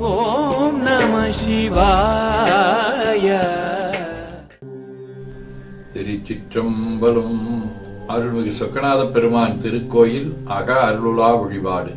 ஓம் நம சிவாய. திருச்சிற்றம்பலம் அருள்மிகு சொக்கநாத பெருமான் திருக்கோயில் அக அருளுலா வழிபாடு.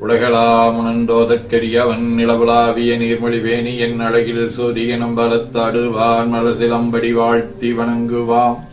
உலகளாமுனந்தோதற்கரியவன் நிலவுலாவிய நீர்மொழிவேணி என் அழகில் சோதிய நம்பலத்தாடுவான் மலசிலம்படி வாழ்த்தி வணங்குவான்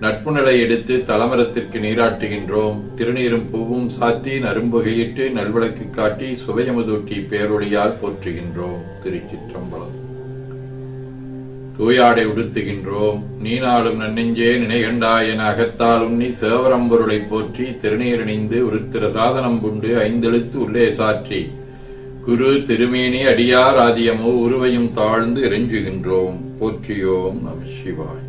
நட்பு நிலை எடுத்து தலமரத்திற்கு நீராட்டுகின்றோம். திருநீரும் பூவும் சாத்தி நரும்புகையிட்டு நல்விளக்கு காட்டி சுவையமுதூட்டி பேரொழியால் போற்றுகின்றோம். திருச்சிற்றம்பலம். தூயாடை உடுத்துகின்றோம். நீ நாளும் நன்னெஞ்சே நினைகண்டாய் என அகத்தாலும் நீ சேவரம்பொருளை போற்றி திருநீரணிந்து உருத்திர சாதனம் புண்டு ஐந்தெழுத்து உள்ளே சாற்றி. குரு திருமேனி அடியார் ஆதியமோ உருவையும் தாழ்ந்து இறைஞ்சுகின்றோம் போற்றியோம் நம சிவாய்.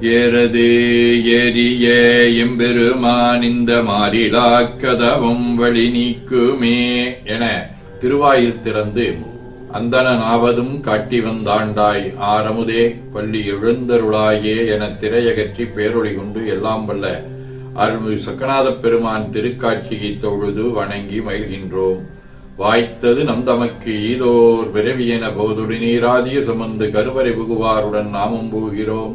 ஏறது ஏறிய எம்பெருமான் இந்த மாறிலா கதவும் வழி நீக்குமே என திருவாயில் திறந்து அந்தனாவதும் காட்டி வந்தாண்டாய். ஆரமுதே பள்ளி எழுந்தருளாயே என திரையகற்றி பேரொழி கொண்டு எல்லாம் வல்ல அருள்மிகு சக்கநாத பெருமான் திருக்காட்சியை தொழுது வணங்கி மகிழ்கின்றோம். வாய்த்தது நம் தமக்கு ஈதோர் பிறவியென போதுடு நீராதிய சுமந்து கருவறை புகுவாருடன் நாமும் போகிறோம்.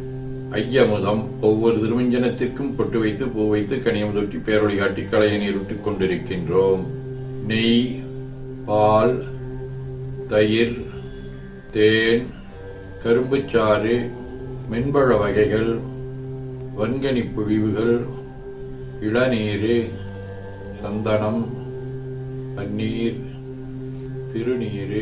ஐயமுதம் ஒவ்வொரு திருமஞ்சனத்திற்கும் பொட்டு வைத்து பூ வைத்து கனியமுதொட்டி பேரொழி காட்டி களைய நீர் கொண்டிருக்கின்றோம். நெய் பால் தயிர் தேன் கரும்புச்சாறு மென்பழ வகைகள் வன்கனி புழிவுகள் இளநீர் சந்தனம் பன்னீர் திருநீர்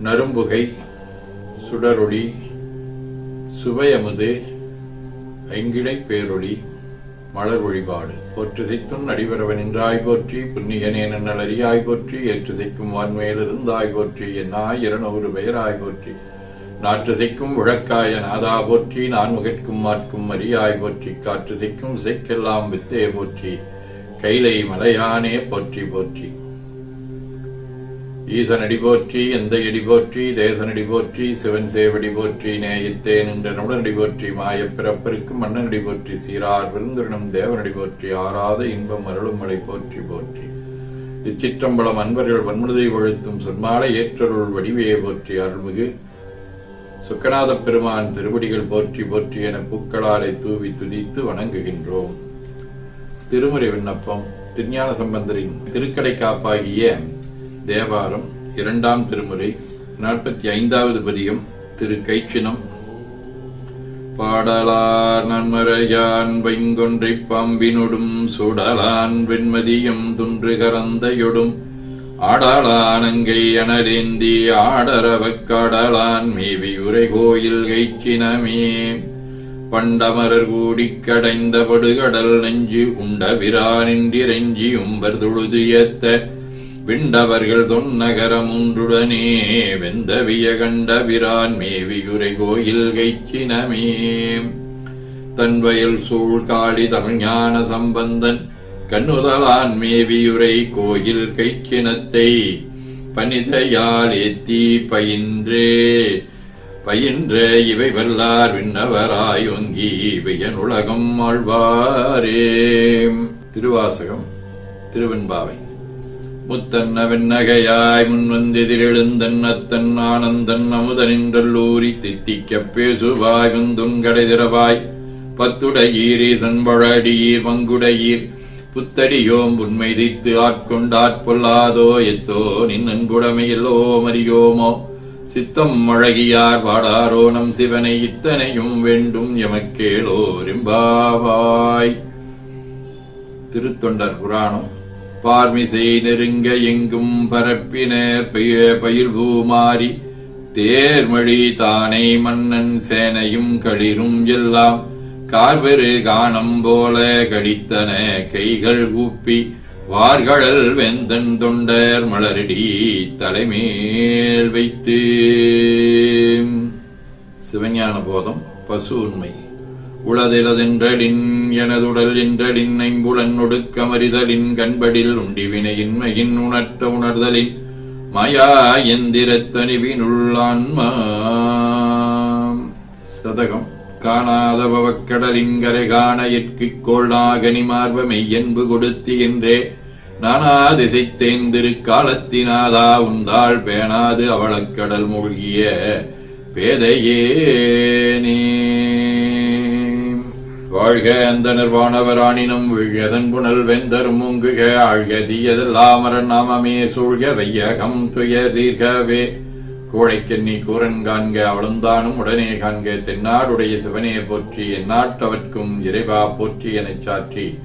நரும்புகை சுடரொளி சுவையமுது ஐங்கிழை பேரொளி மலர் வழிபாடு போற்றுதைத்தும் நடிபரவன் நின்றாய் போற்றி புண்ணியனே நன்னலறியாய் போற்றி ஏற்றுதைக்கும் வான்மையிலிருந்தாய் போற்றி என்னாய் இருநூறு பெயராய் போற்றி. நாற்றுசைக்கும் உழக்காய நாதா போற்றி நான் முகற்கும் மாற்கும் மரியாய் போற்றி காற்றுசைக்கும் இசைக்கெல்லாம் வித்தே போற்றி. கைலை மலையானே போற்றி போற்றி. ஈசனடி போற்றி எந்த எடி போற்றி தேசனடி போற்றி சிவன் சேவடி போற்றி நேயத்தேன் என்ற நுடனடி போற்றி மாயப் பிறப்பருக்கும் மன்னனடி போற்றி சீரார் விருந்துரணம் தேவனடி போற்றி ஆறாத இன்பம் அருளும் மலை போற்றி போற்றி. இச்சிற்றம்பலம் அன்பர்கள் வன்முழுதை ஒழுத்தும் சொன்மாலை ஏற்றருள் வடிவையை போற்றி அருள்மிகு. சுக்கநாத பெருமான் திருவடிகள் போற்றி போற்றி என பூக்களாலை தூவி துதித்து வணங்குகின்றோம். திருமுறை விண்ணப்பம் திருஞான சம்பந்தரின் திருக்கடை காப்பாகிய தேவாரம் இரண்டாம் திருமுறை நாற்பத்தி ஐந்தாவது பதியம் திரு கைச்சினம். பாடலார் நன்மறையான் வைங்கொன்றை பாம்பினொடும் சுடலான் வெண்மதியம் துன்று கரந்தையொடும். ஆடலானங்கை அனரேந்தி ஆடரவக் காடலான் மேவி உரை கோயில் கைச்சினமே. பண்டமரர் கூடி கடைந்த படுகடல் நெஞ்சு உண்ட விரானின்றிரஞ்சி உம்பர் தொழுது ஏத்த விண்டவர்கள் தொன்னகரமுன்றுடனே வெந்தவிய கண்ட விரான் மேவியுரை கோயில் கைச்சினமே தன்வயல் சூழ் காளி தமிழ்ஞான சம்பந்தன் கண்ணுதலான் மேவியுரை கோயில் கைச்சினத்தை பனிதையால் ஏத்தி பயின்றே பயின்ற இவை வல்லார் விண்ணவராயொங்கி வியனுலகம் ஆழ்வாரே. திருவாசகம் திருவெண்பாவை. முத்தன்ன வெண்ணகையாய் முன்வந்தெதிரெழுந்தன் அத்தன் ஆனந்தன் அமுதனின்றல்லூரி தித்திக்கப் பேசுவாய் வந்துங்கடை திறவாய் பத்துடையீரீசன் பழடியீர் பங்குடையீர் புத்தடியோம் உண்மை தித்து ஆட்கொண்டாற்பொல்லாதோ எத்தோ நின் அன்புடைமையில்லோ மறியோமோ சித்தம் அழகியார் பாடாரோ நம் சிவனை இத்தனையும் வேண்டும் எமக்கேளோ ரிம்பாவாய். திருத்தொண்டர் புராணம். பார்மிசை நெருங்க எங்கும் பரப்பினர் பெய பயில் பூமாரி தேர்மழி தானை மன்னன் சேனையும் களிரும் எல்லாம். கார்பெரு காணம் போல கடித்தன கைகள் கூப்பி வார்கழல் வெந்தன் தொண்டர் மலரடி தலைமேல் வைத்து. சிவஞான போதம் பசு உண்மை. உளதிலதென்றடின் எனதுடல் என்றடின் ஐம்புலன் ஒடுக்கமறிதலின் கண்படில் உண்டிவினையின்மையின் உணர்த்த உணர்தலின் மயா எந்திரத்தனிவினுள்ளான்மா சதகம். காணாத பவக்கடலிங்கரை காண எற்கிக் கோள்நாகனி மார்ப மெய்யன்பு கொடுத்தி என்றே நானா திசை தேந்திரு காலத்தினாதா உந்தாள் பேணாது அவளக்கடல் மூழ்கிய பேதையேனே வாழ்க அந்த நிர்வாணவராணினும் விழதன் புனல் வெந்தரும் உங்குக ஆழ்க தீயதெல்லாமரன் நாமமே சூழ்க வையகம் துய தீர்கவே. கோழைக்கென்னி கூரன் காண்க அவளுந்தானும் உடனே காண்க தென்னாடுடைய சிவனே போற்றி எந்நாட்டவர்க்கும் இறைவா போற்றி எனச் சாற்றி.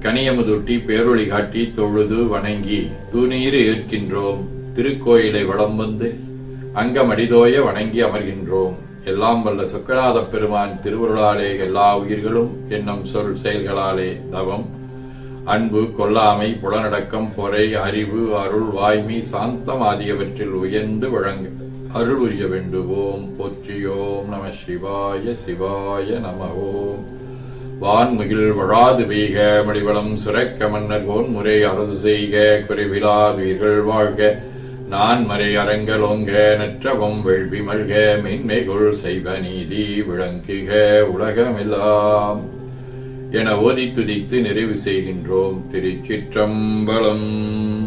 கனியமுதுட்டி பேரொழி காட்டி தொழுது வணங்கி தூநீர் ஏற்கின்றோம் திருக்கோயிலை வளம் வந்து அங்கமடிதோய வணங்கி அமர்கின்றோம். எல்லாம் வல்ல சுக்கராத பெருமான் திருவருளாலே எல்லா உயிர்களும் என்னும் சொல் செயல்களாலே தவம். அன்பு கொல்லாமை புலனடக்கம் பொறை அறிவு அருள் வாய்மை சாந்தம் ஆகியவற்றில் உயர்ந்து வழங்க அருள் புரிய வேண்டுவோம். போற்றியோம் நம சிவாய சிவாய நம ஓம் வான்முகில் வழாது பெய்க மடிவளம் சுரக்க மன்னர் கோன் முறை அறுது செய்க குறைவிலாதீர்கள் வாழ்க. நான் மறை அரங்கலோங்க நற்றவம் வெள்வி மல்க மென்மைகுள் செய்வ நீதி விளங்குக உலகமெல்லாம். என ஓதி துதித்து நிறைவு செய்கின்றோம் திருச்சிற்றம்பலம்.